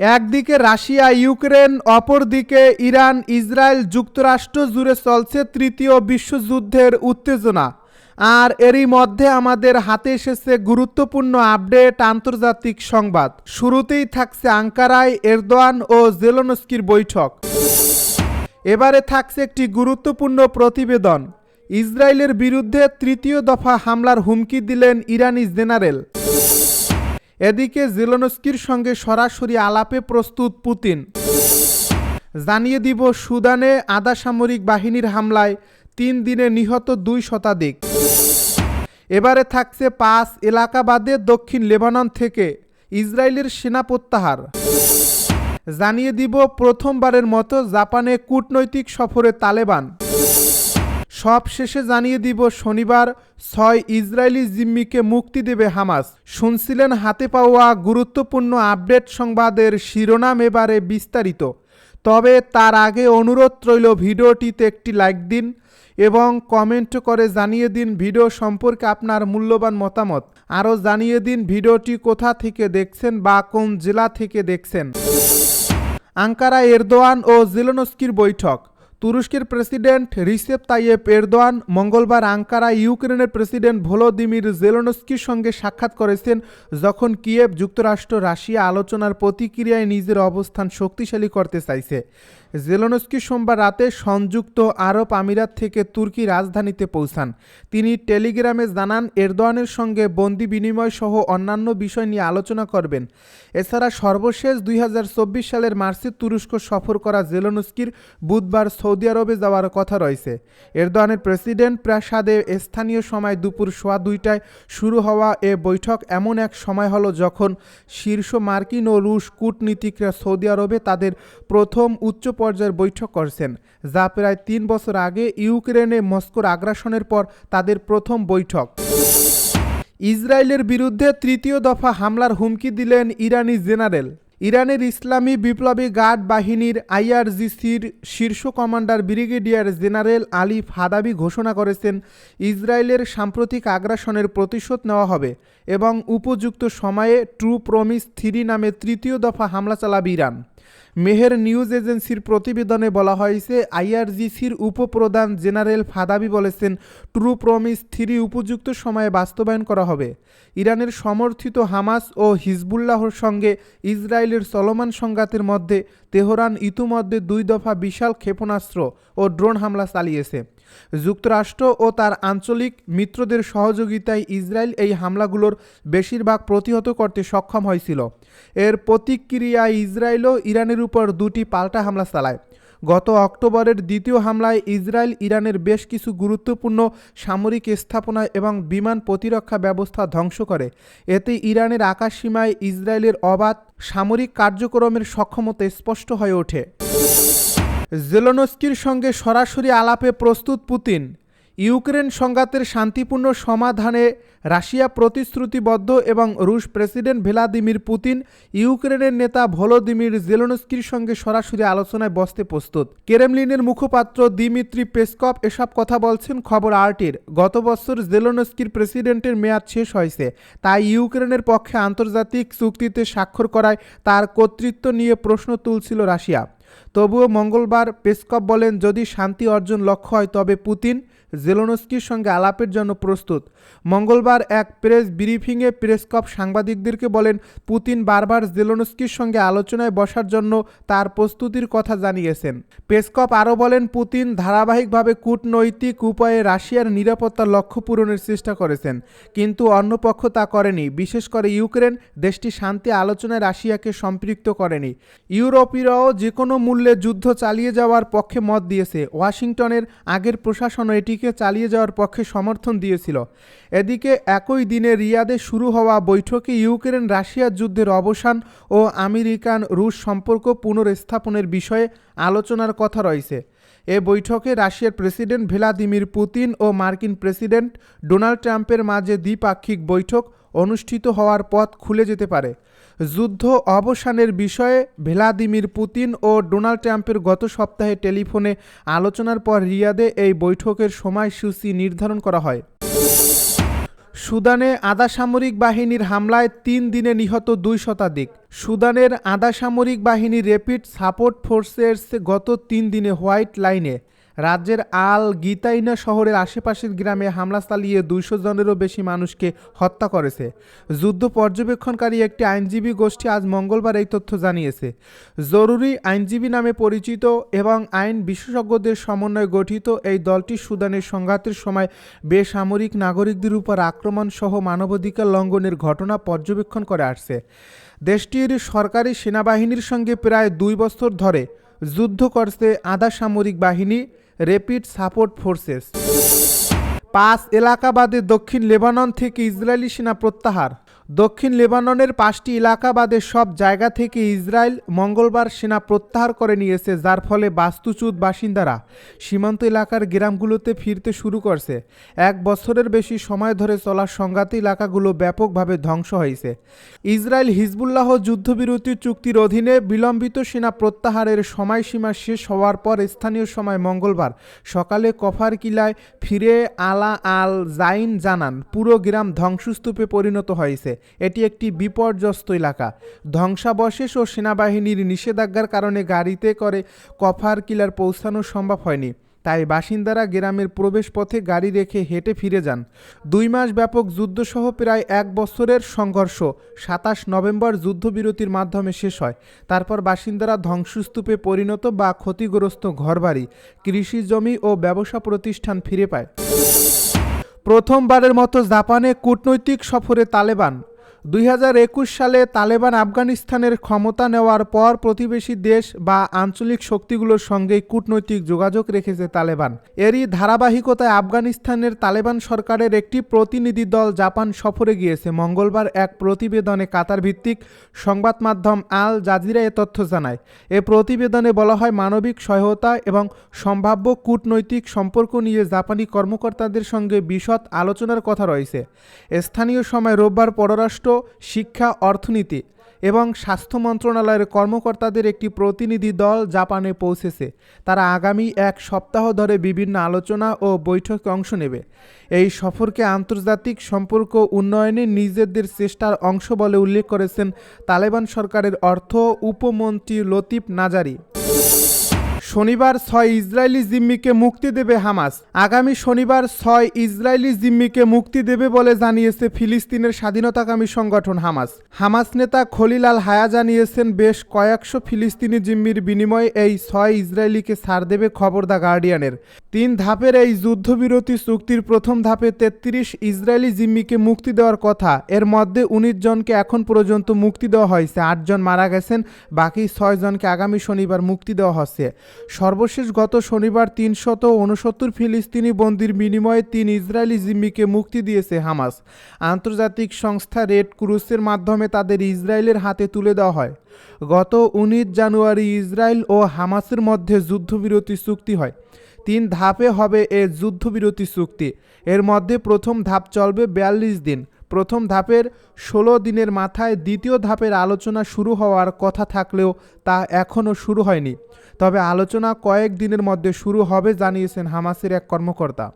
একদিকে Russia, Ukraine, অপরদিকে Iran, Israel যুক্তরাষ্ট্র জুড়ে চলছে তৃতীয় বিশ্বযুদ্ধের উত্তেজনা। আর এরই মধ্যে আমাদের হাতে এসেছে গুরুত্বপূর্ণ আপডেট, আন্তর্জাতিক সংবাদ। শুরুতেই থাকছে আঙ্কারায় এরদোয়ান ও জেলোনস্কির বৈঠক। এবারে থাকছে একটি গুরুত্বপূর্ণ প্রতিবেদন। ইসরায়েলের বিরুদ্ধে তৃতীয় দফা হামলার হুমকি দিলেন ইরানি জেনারেল। এদিকে জেলোনস্কির সঙ্গে সরাসরি আলাপে প্রস্তুত পুতিন। জানিয়ে দিব, সুদানে আধা সামরিক বাহিনীর হামলায় তিন দিনে নিহত দুই শতাধিক। এবারে থাকছে পাঁচ এলাকা বাদে দক্ষিণ লেবানন থেকে ইসরায়েলের সেনা প্রত্যাহার জানিয়ে দিব, প্রথমবারের মতো জাপানে কূটনৈতিক সফরে তালেবান। সব শেষে জানিয়ে দিব, শনিবার ছয় ইসরায়েলি জিম্মিকে মুক্তি দেবে হামাস। শুনছিলেন হাতে পাওয়া গুরুত্বপূর্ণ আপডেট সংবাদের শিরোনাম এবারে বিস্তারিত। তবে তার আগে অনুরোধ রইল, ভিডিওটিতে একটি লাইক দিন এবং কমেন্ট করে জানিয়ে দিন ভিডিও সম্পর্কে আপনার মূল্যবান মতামত। আরও জানিয়ে দিন ভিডিওটি কোথা থেকে দেখছেন বা কোন জেলা থেকে দেখছেন। আঙ্কারা এরদোয়ান ও জেলোনস্কির বৈঠক। তুরস্কের প্রেসিডেন্ট রিসেপ তাইয়েপ এরদোয়ান মঙ্গলবার আঙ্কারা ইউক্রেনের প্রেসিডেন্ট ভলোদিমির জেলোনস্কির সঙ্গে সাক্ষাৎ করেছেন যখন কিয়েভ যুক্তরাষ্ট্র রাশিয়া আলোচনার প্রতিক্রিয়ায় নিজের অবস্থান শক্তিশালী করতে চাইছে। জেলোনস্কি সোমবার রাতে সংযুক্ত আরব আমিরাত থেকে তুর্কি রাজধানীতে পৌঁছান। তিনি টেলিগ্রামে জানান, এরদোয়ানের সঙ্গে বন্দি বিনিময় সহ অন্যান্য বিষয় নিয়ে আলোচনা করবেন। এছাড়া সর্বশেষ দুই হাজার চব্বিশ সালের মার্চে তুরস্ক সফর করা জেলোনস্কির বুধবার আরবে যাওয়ার কথা রয়েছে। এরদোয়ানের প্রেসিডেন্ট প্রাসাদে স্থানীয় সময় দুপুর সোয়া দুইটায় শুরু হওয়া এ বৈঠক এমন এক সময় হলো যখন শীর্ষ মার্কিন ও রুশ কূটনীতিকরা সৌদি আরবে তাদের প্রথম উচ্চ পর্যায়ের বৈঠক করছেন, যা প্রায় তিন বছর আগে ইউক্রেনে মস্কোর আগ্রাসনের পর তাদের প্রথম বৈঠক। ইসরায়েলের বিরুদ্ধে তৃতীয় দফা হামলার হুমকি দিলেন ইরানি জেনারেল। ইরানের ইসলামী বিপ্লবী গার্ড বাহিনীর আইআরজিসির শীর্ষ commander brigadier general Ali Fadavi ঘোষণা করেছেন, ইসরায়েলের সাম্প্রতিক আগ্রাসনের প্রতিশোধ নেওয়া হবে এবং উপযুক্ত সময়ে ট্রু প্রমিস থ্রি নামে তৃতীয় দফা হামলা চালাবে ইরান। মেহের নিউজ এজেন্সির প্রতিবেদনে বলা হয়েছে, আইআরজিসির উপপ্রধান জেনারেল ফাদাবি বলেছেন, ট্রু প্রমিস থ্রি উপযুক্ত সময়ে বাস্তবায়ন করা হবে। ইরানের সমর্থিত হামাস ও হিজবুল্লাহর সঙ্গে ইসরায়েলের চলমান সংঘাতের মধ্যে তেহরান ইতিমধ্যে দুই দফা বিশাল ক্ষেপণাস্ত্র ও ড্রোন হামলা চালিয়েছে। যুক্তরাষ্ট্র ও তার আঞ্চলিক মিত্রদের সহযোগিতায় ইসরায়েল এই হামলাগুলোর বেশিরভাগ প্রতিহত করতে সক্ষম হয়েছিল। এর প্রতিক্রিয়ায় ইসরায়েলও ইরানের উপর দুটি পাল্টা হামলা চালায়। গত অক্টোবরের দ্বিতীয় হামলায় ইসরায়েল ইরানের বেশ কিছু গুরুত্বপূর্ণ সামরিক স্থাপনা এবং বিমান প্রতিরক্ষা ব্যবস্থা ধ্বংস করে। এতে ইরানের আকাশসীমায় ইসরায়েলের অবাধ সামরিক কার্যক্রমের সক্ষমতা স্পষ্ট হয়ে ওঠে। জেলোনস্কির সঙ্গে সরাসরি আলাপে প্রস্তুত পুতিন। ইউক্রেন সংঘাতের শান্তিপূর্ণ সমাধানে রাশিয়া প্রতিশ্রুতিবদ্ধ এবং রুশ প্রেসিডেন্ট ভ্লাদিমির পুতিন, ইউক্রেনের নেতা ভলোদিমির জেলোনস্কির সঙ্গে সরাসরি আলোচনায় বসতে প্রস্তুত। কেরেমলিনের মুখপাত্র দিমিত্রি পেসকপ এসব কথা বলছেন খবর আর্টির। গত বছর জেলোনস্কির প্রেসিডেন্টের মেয়াদ শেষ হয়েছে, তাই ইউক্রেনের পক্ষে আন্তর্জাতিক চুক্তিতে স্বাক্ষর করায় তার কর্তৃত্ব নিয়ে প্রশ্ন তুলছিল রাশিয়া। তবুও মঙ্গলবার পেসকপ বলেন যদি শান্তি অর্জন লক্ষ্য হয় তবে পুতিন জেলোনস্কির সঙ্গে আলাপের জন্য প্রস্তুত। মঙ্গলবার এক প্রেস ব্রিফিংয়ে প্রেসকপ সাংবাদিকদেরকে বলেন, পুতিন বারবার জেলোনস্কির সঙ্গে আলোচনায় বসার জন্য তার প্রস্তুতির কথা জানিয়েছেন। পেসকপ আরও বলেন, পুতিন ধারাবাহিকভাবে কূটনৈতিক উপায়ে রাশিয়ার নিরাপত্তা লক্ষ্য পূরণের চেষ্টা করেছেন, কিন্তু অন্য পক্ষ তা করেনি। বিশেষ করে ইউক্রেন, দেশটি শান্তি আলোচনায় রাশিয়াকে সম্পৃক্ত করেনি। ইউরোপীয়রাও যে কোনো মূল্যে যুদ্ধ চালিয়ে যাওয়ার পক্ষে মত দিয়েছে। ওয়াশিংটনের আগের প্রশাসনও এটিকে চালিয়ে যাওয়ার পক্ষে সমর্থন দিয়েছিল। এদিকে একই দিনে রিয়াদে শুরু হওয়া বৈঠকে ইউক্রেন রাশিয়ার যুদ্ধের অবসান ও আমেরিকান রুশ সম্পর্ক পুনর্স্থাপনের বিষয়ে আলোচনার কথা রয়েছে। এ বৈঠকে রাশিয়ার প্রেসিডেন্ট ভ্লাদিমির পুতিন ও মার্কিন প্রেসিডেন্ট ডোনাল্ড ট্রাম্পের মাঝে দ্বিপাক্ষিক বৈঠক অনুষ্ঠিত হওয়ার পথ খুলে যেতে পারে। যুদ্ধ অবসানের বিষয়ে ভ্লাদিমির পুতিন ও ডোনাল্ড ট্রাম্পের গত সপ্তাহে টেলিফোনে আলোচনার পর রিয়াদে এই বৈঠকের সময়সূচি নির্ধারণ করা হয়। সুদানে আধা সামরিক বাহিনীর হামলায় তিন দিনে নিহত দুই শতাধিক। সুদানের আধা সামরিক বাহিনী র্যাপিড সাপোর্ট ফোর্সেস গত তিন দিনে হোয়াইট লাইনে। রাজ্যের আল গিতাইনা শহরের আশেপাশের গ্রামে হামলা চালিয়ে দুইশো জনেরও বেশি মানুষকে হত্যা করেছে। যুদ্ধ পর্যবেক্ষণকারী একটি আইনজীবী গোষ্ঠী আজ মঙ্গলবার এই তথ্য জানিয়েছে। জরুরি আইনজীবী নামে পরিচিত এবং আইন বিশেষজ্ঞদের সমন্বয়ে গঠিত এই দলটি সুদানের সংঘাতের সময় বেসামরিক নাগরিকদের উপর আক্রমণ সহ মানবাধিকার লঙ্ঘনের ঘটনা পর্যবেক্ষণ করে আসছে। দেশটির সরকারি সেনাবাহিনীর সঙ্গে প্রায় দুই বছর ধরে যুদ্ধ করছে আধা সামরিক বাহিনী র্যাপিড সাপোর্ট ফোর্সেস। পাঁচ এলাকাবাদে দক্ষিণ লেবানন থেকে ইসরায়েলি সেনা প্রত্যাহার। দক্ষিণ লেবাননের পাঁচটি এলাকা বাদে সব জায়গা থেকে ইসরায়েল মঙ্গলবার সেনা প্রত্যাহার করে নিয়েছে, যার ফলে বাস্তুচ্যুত বাসিন্দারা সীমান্ত এলাকার গ্রামগুলোতে ফিরতে শুরু করছে। এক বছরের বেশি সময় ধরে চলা সংঘাত এলাকাগুলো ব্যাপকভাবে ধ্বংস হয়েছে। ইসরায়েল হিজবুল্লাহ যুদ্ধবিরতি চুক্তির অধীনে বিলম্বিত সেনা প্রত্যাহারের সময়সীমা শেষ হওয়ার পর স্থানীয় সময় মঙ্গলবার সকালে কফার কিলায় ফিরে আলা আল জাইন জানান, পুরো গ্রাম ধ্বংসস্তূপে পরিণত হয়েছে। এটি একটি বিপর্যস্ত এলাকা। ধ্বংসাবশেষ ও সেনাবাহিনীর নিষেধাজ্ঞার কারণে গাড়িতে করে কফার কিলার পৌঁছানো সম্ভব হয়নি। তাই বাসিন্দারা গ্রামের প্রবেশপথে গাড়ি রেখে হেঁটে ফিরে যান। দুই মাস ব্যাপক যুদ্ধসহ প্রায় এক বছরের সংঘর্ষ সাতাশ নভেম্বর যুদ্ধবিরতির মাধ্যমে শেষ হয়। তারপর বাসিন্দারা ধ্বংসস্তূপে পরিণত বা ক্ষতিগ্রস্ত ঘরবাড়ি কৃষি জমি ও ব্যবসা প্রতিষ্ঠান ফিরে পায়। প্রথমবারের মতো জাপানে কূটনৈতিক সফরে তালেবান। দুই হাজার একুশ সালে তালেবান আফগানিস্তানের ক্ষমতা নেওয়ার পর প্রতিবেশী দেশ বা আঞ্চলিক শক্তিগুলোর সঙ্গে কূটনৈতিক যোগাযোগ রেখেছে তালেবান। এরই ধারাবাহিকতায় আফগানিস্তানের তালেবান সরকারের একটি প্রতিনিধি দল জাপান সফরে গিয়েছে। মঙ্গলবার এক প্রতিবেদনে কাতার ভিত্তিক সংবাদ মাধ্যম আল জাজিরা এ তথ্য জানায়। এ প্রতিবেদনে বলা হয়, মানবিক সহায়তা এবং সম্ভাব্য কূটনৈতিক সম্পর্ক নিয়ে জাপানি কর্মকর্তাদের সঙ্গে বিশদ আলোচনার কথা রয়েছে। স্থানীয় সময় রোববার পররাষ্ট্র শিক্ষা, অর্থনীতি এবং স্বাস্থ্য মন্ত্রণালয়ের কর্মকর্তাদের একটি প্রতিনিধি দল জাপানে পৌঁছেছে। তারা আগামী এক সপ্তাহ ধরে বিভিন্ন আলোচনা ও বৈঠকে অংশ নেবে। এই সফরকে আন্তর্জাতিক সম্পর্ক উন্নয়নে নিজেদের চেষ্টার অংশ বলে উল্লেখ করেছেন তালেবান সরকারের অর্থ উপমন্ত্রী লতিফ নাজারি। শনিবার ছয় ইসরায়েলি জিম্মিকে মুক্তি দেবে হামাস। আগামী শনিবার ছয় ইসরায়েলি জিম্মিকে মুক্তি দেবে বলে জানিয়েছে ফিলিস্তিনের স্বাধীনতাকামী সংগঠন হামাস। হামাস নেতা খলিল আল হায়া জানিয়েছেন, বেশ কয়েকশো ফিলিস্তিনি জিম্মির বিনিময়ে এই ছয় ইসরায়েলিকে ছাড় দেবে খবর দ্য গার্ডিয়ানের। তিন ধাপের এই যুদ্ধবিরতি চুক্তির প্রথম ধাপে তেত্রিশ ইসরায়েলি জিম্মিকে মুক্তি দেওয়ার কথা। এর মধ্যে উনিশ জনকে এখন পর্যন্ত মুক্তি দেওয়া হয়েছে আটজন মারা গেছেন, বাকি ছয় জনকে আগামী শনিবার মুক্তি দেওয়া হচ্ছে। সর্বশেষ গত শনিবার তিনশত উনসত্তর ফিলিস্তিনি বন্দির বিনিময়ে তিন ইসরায়েলি জিম্মিকে মুক্তি দিয়েছে হামাস। আন্তর্জাতিক সংস্থা রেড ক্রুসের মাধ্যমে তাদের ইসরায়েলের হাতে তুলে দেওয়া হয়। গত উনিশ জানুয়ারি ইসরায়েল ও হামাসের মধ্যে যুদ্ধবিরতি চুক্তি হয়। তিন ধাপে হবে এ যুদ্ধবিরতি চুক্তি। এর মধ্যে প্রথম ধাপ চলবে বিয়াল্লিশ দিন। প্রথম ধাপের ষোলো দিনের মাথায় দ্বিতীয় ধাপের আলোচনা শুরু হওয়ার কথা থাকলেও তা এখনও শুরু হয়নি। তবে আলোচনা কয়েক দিনের মধ্যে শুরু হবে, জানিয়েছেন হামাসের এক কর্মকর্তা।